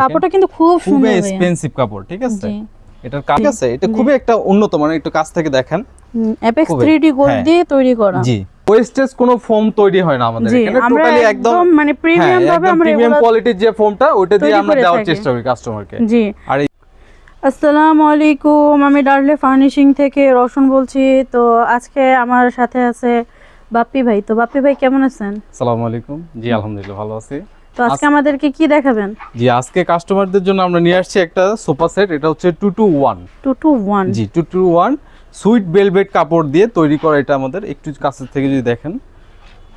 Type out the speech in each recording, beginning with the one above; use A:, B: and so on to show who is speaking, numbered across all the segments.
A: কাপড়টা কিন্তু খুব সুন্দর
B: এক্সপেন্সিভ কাপড় ঠিক আছে? এটার কাজ আছে এটা খুবই একটা উন্নত মানের একটু কাছ থেকে দেখেন।
A: অ্যাপেক্স 3D গোল্ড
B: হ্যাঁ।
A: দিয়ে তৈরি করা।
B: জি। ওয়েস্টেজ কোনো ফোম তৈরি হয় না আমাদের এখানে টোটালি একদম
A: মানে প্রিমিয়াম ভাবে আমরা
B: প্রিমিয়াম কোয়ালিটির যে ফোমটা ওটা দিয়ে আমরা দেওয়ার চেষ্টা করি কাস্টমারকে
A: জি।
B: আর
A: আসসালামু আলাইকুম আমি ডার্লে ফার্নিশিং থেকে রওশন বলছি। তো আজকে আমার সাথে আছে বাপ্পি ভাই। তো বাপ্পি ভাই কেমন আছেন?
B: আসসালামু আলাইকুম জি আলহামদুলিল্লাহ ভালো আছি।
A: তো আজকে আমাদেরকে কি দেখাবেন?
B: জি আজকে কাস্টমারদের জন্য আমরা নিয়ে আসছি একটা সোফা সেট এটা হচ্ছে two two one.
A: Two two one.
B: G two two one sweet velvet কাপড় দিয়ে তৈরি করা এটা আমাদের। একটু কাছের থেকে যদি দেখেন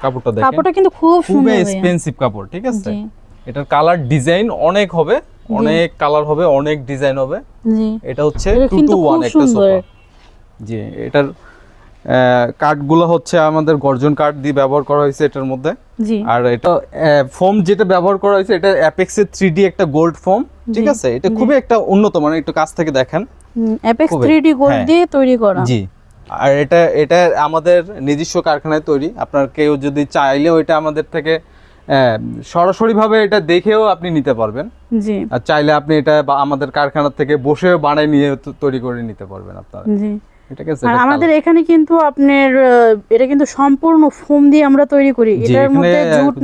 B: কাপড়টা দেখেন।
A: কাপড়টা কিন্তু খুব সুন্দর।
B: এক্সপেন্সিভ কাপড় ঠিক আছে? এটার কালার ডিজাইন অনেক হবে অনেক কালার হবে অনেক ডিজাইন হবে।
A: জি।
B: এটা হচ্ছে
A: এটা
B: টু
A: কিন্তু
B: টু ওয়ান
A: খুব
B: একটা সোফা। জি এটার কাঠগুলো হচ্ছে আমাদের গর্জন কাঠ দিয়ে ব্যবহার করা হয়েছে এটার মধ্যে। আর এটা ফোম যেটা ব্যবহার করা হয়েছে এটা অ্যাপেক্সের থ্রি একটা গোল্ড ফোম ঠিক আছে? এটা খুবই একটা উন্নত মানে একটু কাছ থেকে দেখেন।
A: Apex 3D gold. দিয়ে তৈরি করা।
B: জি। আর এটা এটা আমাদের নিজস্ব কারখানায় তৈরি। আপনার কেউ যদি চাইলেও এটা আমাদের থেকে সরাসরি ভাবে এটা দেখেও আপনি নিতে পারবেন।
A: জি।
B: আর চাইলে আপনি এটা আমাদের কারখানা থেকে বসেও বানায় নিয়ে তৈরি করে নিতে পারবেন আপনারা।
A: জি। আমাদের এখানে কিন্তু আপনার এটা কিন্তু সম্পূর্ণ ফোম দিয়ে আমরা তৈরি করি। এটার মধ্যে জুট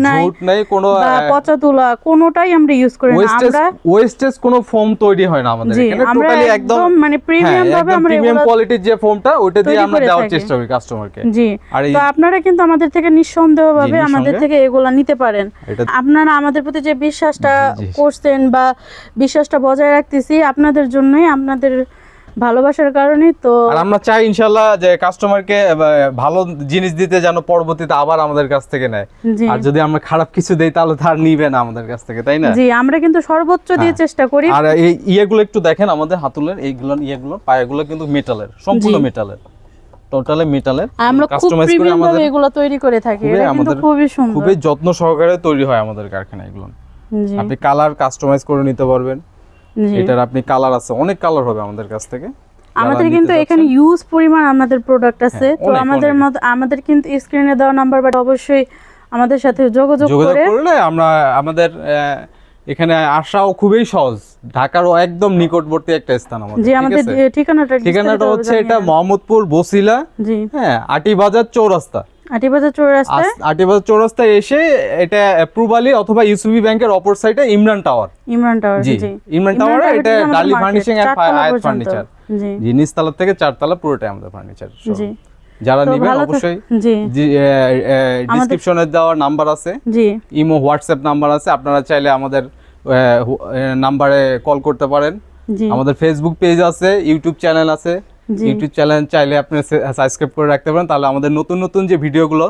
A: নাই
B: কোনো
A: পচা তুলা কোনোটাই আমরা ইউজ করি না। আমরা
B: ওয়েস্টেজ কোনো ফোম তৈরি হয় না আমাদের এখানে। টোটালি একদম
A: মানে প্রিমিয়াম ভাবে আমরা
B: প্রিমিয়াম কোয়ালিটির যে ফোমটা ওটা দিয়ে আমরা দেওয়ার চেষ্টা করি কাস্টমারকে
A: জি তো আপনারা কিন্তু আমাদের থেকে নিঃসন্দেহ ভাবে আমাদের থেকে এগুলা নিতে পারেন। আপনারা আমাদের প্রতি যে বিশ্বাসটা। করছেন বা বিশ্বাসটা বজায় রাখতেছি আপনাদের জন্যই আপনাদের ভালোবাসার কারণে তো
B: আর আমরা চাই ইনশাল্লাহ যে কাস্টমারকে ভালো জিনিস দিতে যেন পরবর্তীতে আবার আমাদের কাছ থেকে নেয়। আর যদি আমরা খারাপ কিছু দেই তাহলে তার নিবে না আমাদের কাছ থেকে তাই না?
A: জি আমরা কিন্তু সর্বোচ্চ দিয়ে
B: হ্যাঁ।
A: চেষ্টা করি।
B: আর এই ইয়েগুলো একটু দেখেন আমাদের হাতুলের এইগুলো ইয়েগুলো পায়াগুলো কিন্তু মেটালের সম্পূর্ণ মেটালের টোটালি মেটালের
A: আমরা খুব
B: কাস্টমাইজ করে
A: প্রিমিয়াম ভাবে এগুলো তৈরি করে থাকি
B: খুবই
A: এটা কিন্তু খুবই সুন্দর।
B: খুবই যত্ন সহকারে তৈরি হয় আমাদের কারখানায় এগুলো। আপনি কালার কাস্টমাইজ করে নিতে পারবেন। এটার আপনি কালার আছে অনেক কালার হবে আমাদের কাছ থেকে।
A: আমাদের কিন্তু এখানে ইউজ পরিমাণ আমাদের প্রোডাক্ট আছে।
B: হ্যাঁ,
A: তো আমাদের মত আমাদের কিন্তু স্ক্রিনে দেওয়া নাম্বার বাট অবশ্যই আমাদের সাথে যোগাযোগ
B: যোগাযোগ
A: করে
B: করলে আমরা আমাদের এখানে আসাও খুবই সহজ। ঢাকারও একদম নিকটবর্তী একটা স্থান আমাদের ঠিক
A: আমাদের ঠিকানাটা
B: ঠিকানাটা হচ্ছে এটা। মোহাম্মদপুর বসিলা
A: জি।
B: হ্যাঁ আটিবাজার চৌরাস্তা।
A: আটিবাজার চৌরাস্তায়?
B: আটিবাজার চৌরাস্তায় এসে এটা পূর্বালি অথবা ইউসুবি ব্যাংকের অপর সাইডে Imran tower
A: Imran tower
B: ji Imran tower এটা ডালি furnishing and Ayat furniture
A: ji.
B: নিচতলা থেকে চারতলা পুরোটাই আমাদের ফার্নিচার
A: জি।
B: যারা নেবেন অবশ্যই
A: জি।
B: ডিসক্রিপশনে দেওয়া নাম্বার আছে।
A: জি।
B: ইমো হোয়াটসঅ্যাপ নাম্বার আছে। আপনারা চাইলে আমাদের নাম্বারে কল করতে পারেন। আমাদের ফেসবুক পেজ আছে ইউটিউব চ্যানেল আছে। ইউটিউব চ্যানেল চাইলে আপনি সাবস্ক্রাইব করে রাখতে পারেন। তাহলে আমাদের নতুন নতুন যে ভিডিওগুলো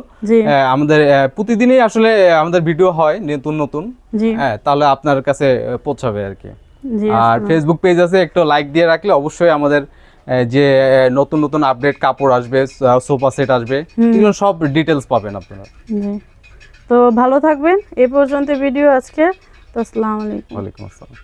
B: আমাদের প্রতিদিনই আসলে আমাদের ভিডিও হয় নতুন নতুন। হ্যাঁ তাহলে আপনার কাছে পৌঁছাবে আর কি। আর ফেসবুক পেজ আছে একটু লাইক দিয়ে রাখলে অবশ্যই আমাদের যে নতুন নতুন আপডেট কাপড় আসবে সোফা সেট আসবে এগুলো সব ডিটেলস পাবেন আপনারা।
A: তো ভালো থাকবেন। এই পর্যন্ত ভিডিও আজকে। তো আসসালামু আলাইকুম।
B: ওয়ালাইকুম আসসালাম।